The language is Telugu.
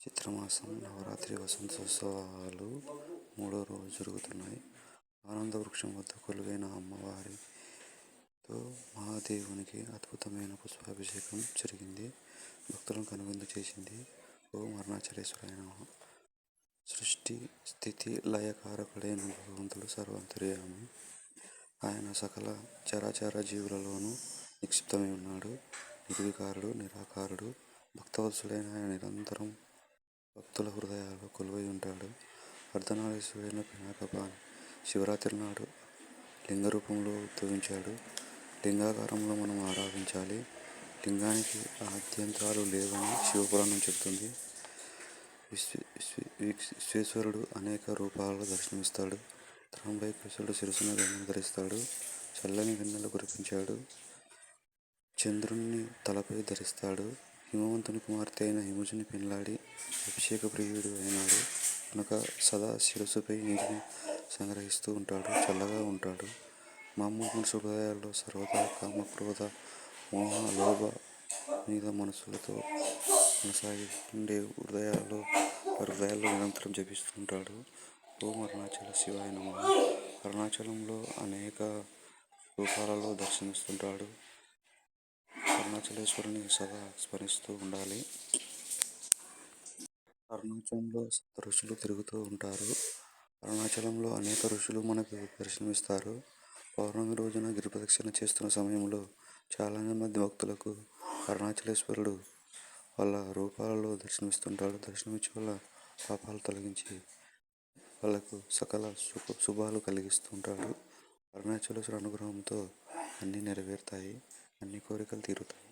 చిత్రమాసం నవరాత్రి వసంతోత్సవాలు మూడో రోజు జరుగుతున్నాయి. ఆనంద వృక్షం వద్ద కొలువైన అమ్మవారితో మహాదేవునికి అద్భుతమైన పుష్పాభిషేకం జరిగింది. భక్తులను కనువిందు చేసింది ఓం అరుణాచలేశ్వరాయ సృష్టి స్థితి లయకారకుడైన భగవంతుడు సర్వాంతర్యామి. ఆయన సకల చరాచర జీవులలోనూ నిక్షిప్తమై ఉన్నాడు. నిర్వికారుడు నిరాకారుడు భక్తవత్సలుడైన ఆయన నిరంతరం భక్తుల హృదయాల్లో కొలువై ఉంటాడు. అర్ధనారీశ్వరుడైన పినాకపాణి శివరాత్రి నాడు లింగ రూపంలో ఉద్భవించాడు. లింగాకారంలో మనం ఆరాధించాలి. లింగానికి ఆద్యంతాలు లేవని శివపురాణం చెబుతుంది విశ్వ విశ్వేశ్వరుడు అనేక రూపాలలో దర్శనమిస్తాడు. తలంపై కృష్ణుడు శిరసున ధరిస్తాడు. చల్లని వెన్నెలు కురిపించాడు. చంద్రుణ్ణి తలపై ధరిస్తాడు. హిమవంతుని కుమార్తె అయిన హిమజుని పెళ్ళాడి అభిషేక ప్రియుడు అయినాడు. కనుక సదా శిరస్సుపై నీటిని సంగ్రహిస్తూ ఉంటాడు చల్లగా ఉంటాడు. మామూలు మనుషు హృదయాల్లో సర్వదా కామ క్రోధ మోహ లోభ మీద మనసులతో కొనసాగిండే హృదయాల్లో వారి హృదయాల్లో నిరంతరం జపిస్తుంటాడు ఓం అరుణాచల శివాయ నమ. అరుణాచలంలో అనేక రూపాలలో దర్శనిస్తుంటాడు అరుణాచలేశ్వరుని సదా స్మరిస్తూ ఉండాలి. అరుణాచలంలో సప్త ఋషులు తిరుగుతూ ఉంటారు. అరుణాచలంలో అనేక ఋషులు మనకు దర్శనమిస్తారు. పౌర్ణమి రోజున గిరి ప్రదక్షిణ చేస్తున్న సమయంలో చాలామంది మంది భక్తులకు అరుణాచలేశ్వరుడు వాళ్ళ రూపాలలో దర్శనమిస్తుంటాడు. దర్శనమిచ్చి వాళ్ళ పాపాలు తొలగించి వాళ్ళకు సకల శుభ శుభాలు కలిగిస్తుంటాడు అరుణాచలేశ్వర అనుగ్రహంతో అన్నీ నెరవేరుతాయి. అన్ని కోరికలు తీరుతాయి.